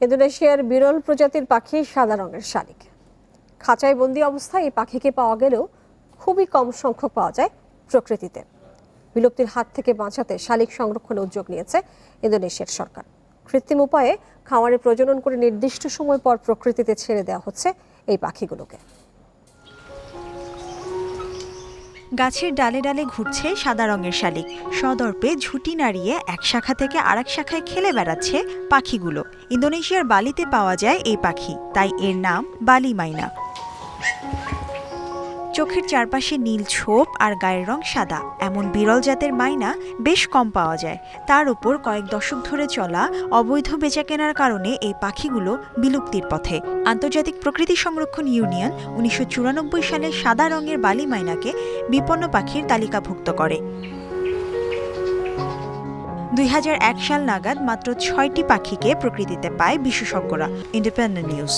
ইন্দোনেশিয়ার বিরল প্রজাতির পাখি সাদা রঙের শালিক। খাঁচায় বন্দি অবস্থায় এই পাখিকে পাওয়া গেলেও খুবই কম সংখ্যক পাওয়া যায় প্রকৃতিতে। বিলুপ্তির হাত থেকে বাঁচাতে শালিক সংরক্ষণে উদ্যোগ নিয়েছে ইন্দোনেশিয়ার সরকার। কৃত্রিম উপায়ে খাওয়ারে প্রজনন করে নির্দিষ্ট সময় পর প্রকৃতিতে ছেড়ে দেওয়া হচ্ছে এই পাখিগুলোকে। গাছের ডালে ডালে ঘুরছে সাদা রঙের শালিক। সদর্পে ঝুঁটি নাড়িয়ে এক শাখা থেকে আরেক শাখায় খেলে বেড়াচ্ছে পাখিগুলো। ইন্দোনেশিয়ার বালিতে পাওয়া যায় এই পাখি, তাই এর নাম বালি মাইনা। চোখের চারপাশে নীল ছোপ আর গায়ের রং সাদা। এমন বিরল জাতের মাইনা বেশ কম পাওয়া যায়। তার উপর কয়েক দশক ধরে চলা অবৈধ বেচাকেনার কারণে এই পাখিগুলো বিলুপ্তির পথে। আন্তর্জাতিক প্রকৃতি সংরক্ষণ ইউনিয়ন উনিশশো চুরানব্বই সালে সাদা রঙের বালি মাইনাকে বিপন্ন পাখির তালিকাভুক্ত করে। দুই হাজার এক সাল নাগাদ মাত্র ছয়টি পাখিকে প্রকৃতিতে পায় বিশেষজ্ঞরা। Independent news